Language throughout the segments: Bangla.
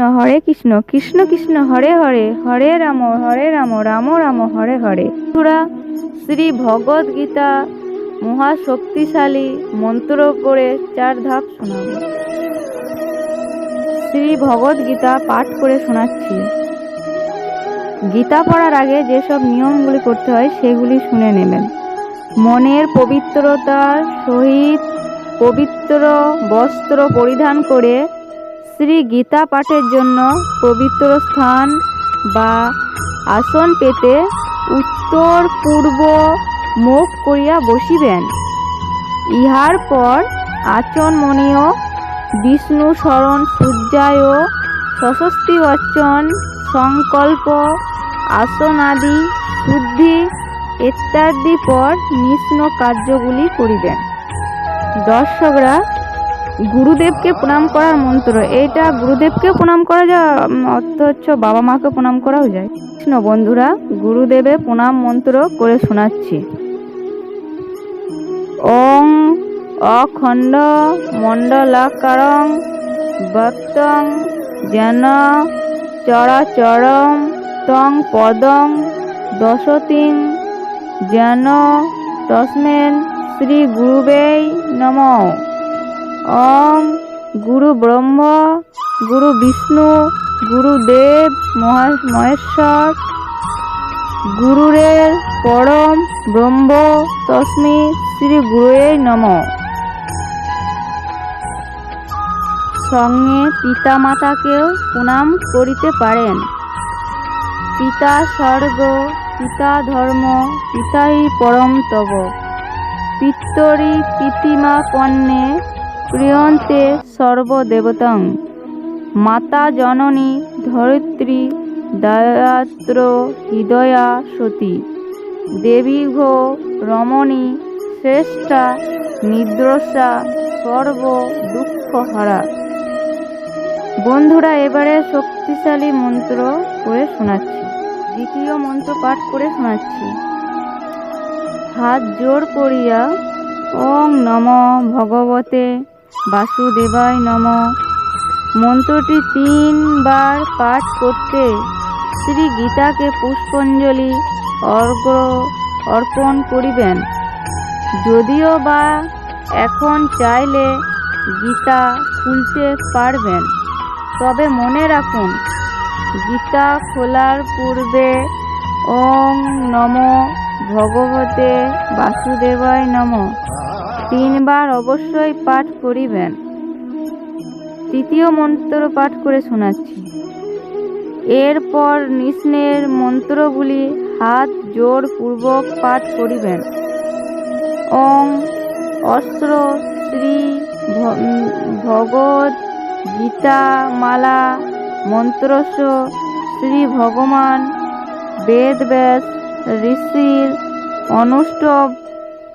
হরে কৃষ্ণ কৃষ্ণ কৃষ্ণ হরে হরে হরে রাম হরে রাম রাম রাম হরে হরে। বন্ধুরা, শ্রী ভগবদ গীতা মহাশক্তিশালী মন্ত্র করে চার ধাপ শোনাব। শ্রী ভগবদ গীতা পাঠ করে শোনাচ্ছি। গীতা পড়ার আগে যেসব নিয়মগুলি করতে হয়, সেগুলি শুনে নেবেন। মনের পবিত্রতার সহিত পবিত্র বস্ত্র পরিধান করে শ্রী গীতা পাঠের জন্য পবিত্র স্থান বা আসন পেতে উত্তর পূর্ব মুখ করিয়া বসিবেন। ইহার পর আচনমণীয় বিষ্ণু শরণ সূর্যায়, সশস্তি বচ্চন, সংকল্প, আসনাদি, শুদ্ধি ইত্যাদি পর নিষ্ণ কার্যগুলি করিবেন। দর্শকরা গুরুদেবকে প্রণাম করার মন্ত্র। এইটা গুরুদেবকে প্রণাম করা যায় অথচ বাবা মাকে প্রণাম করাও যায়। কৃষ্ণ, বন্ধুরা গুরুদেবে প্রণাম মন্ত্র করে শোনাচ্ছি। ওং অখণ্ড মণ্ডলাকারং বক্তং যেন চরাচরম তং পদং দশতিং যেন তস্মেন শ্রী গুরুবেই নম। ওম গুরু ব্রহ্ম, গুরু বিষ্ণু গুরুদেব মহা মহেশ্বর। গুরুরের পরম ব্রহ্ম, তস্মি শ্রী গুরুয়ে নম। সঙ্গে পিতা মাতাকেও প্রণাম করিতে পারেন। পিতা স্বর্গ, পিতা ধর্ম, পিতাই পরম তব। পিত্তরি পিতিমা পণ্যে প্রিয়ন্তে সর্বদেবতং। মাতা জননী ধরিত্রী দয়াত্র হৃদয়া সতী। দেবী ঘো রমণী শ্রেষ্ঠা নিদ্রসা সর্ব দুঃখহারা। বন্ধুরা, এবারে শক্তিশালী মন্ত্র করে শোনাচ্ছি। দ্বিতীয় মন্ত্র পাঠ করে শোনাচ্ছি। হাত জোর করিয়া ওং নম ভগবতে বাসুদেবায় নম। মন্ত্রটি তিনবার পাঠ করতে শ্রী গীতাকে পুষ্পাঞ্জলি অর্ঘ্য অর্পণ করিবেন। যদিও বা এখন চাইলে গীতা খুলতে পারবেন, তবে মনে রাখুন, গীতা খোলার পূর্বে ওং নম ভগবতে বাসুদেবায় নম। তিনবার অবশ্যই পাঠ করিবেন। তৃতীয় মন্ত্র পাঠ করে শোনাচ্ছি। এরপর নিষ্ণের মন্ত্রগুলি হাত জোর পূর্বক পাঠ করিবেন। ওং অস্ত্র শ্রী ভ- উম, ভগবত গীতা মালা মন্ত্রস্য শ্রী ভগবান বেদ ব্যাস ঋষির অনুষ্ঠব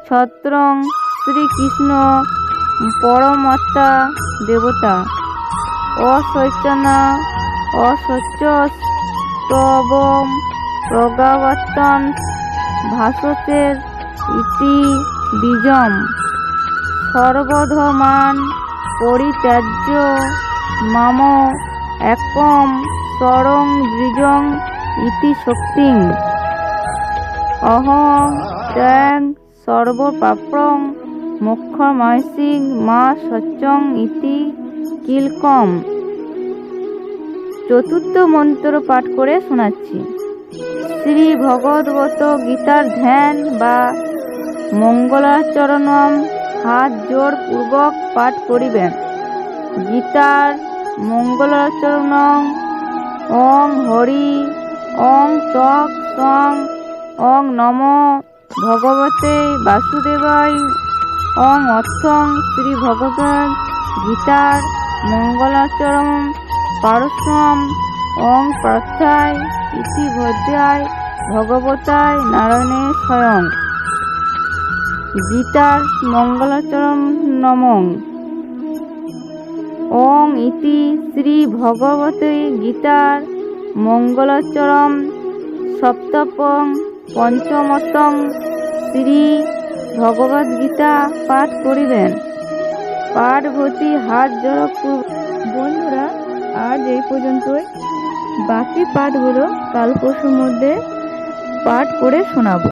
ছত্রং শ্রীকৃষ্ণ পরমাত্মা দেবতা। অশৈচনা অসচ্যস্তবম প্রগাবর্তন ভাষতের ইতি বীজম। সর্বধমান পরিত্যাজ্য মাম একম সরং বীজং ইতি শক্তিং। অহং ত্যাং সর্বপাপ্রং মুখ্যময়সিং মা সচ্চং ইতি কিলকম। চতুর্থ মন্ত্র পাঠ করে শোনাচ্ছি। শ্রী ভগবত গীতার ধ্যান বা মঙ্গলাচরণম হাত জোর পূর্বক পাঠ করিবেন। গীতার মঙ্গলাচরণম ওং হরি, ওং তক সং ওং নম। ভগবতে বাসুদেবায় ওং অর্থং শ্রী ভগবান গীতার মঙ্গলাচরণ পারস্যম। ওং প্রার্থায় ইতি ভদ্রায় ভগবতায় নারায়ণে স্বয়ং। গীতার মঙ্গলাচরণ নমং। ওং ইতি শ্রী ভগবতে গীতার মঙ্গলাচরণ। সপ্তপং পঞ্চমতং শ্রী ভগবদ গীতা পাঠ করিবেন। পার্বতী হাত জড়ক বন্ধুরা, আজ এই পর্যন্তই। বাকি পাঠগুলো কাল পরশুর মধ্যে পাঠ করে শোনাবো।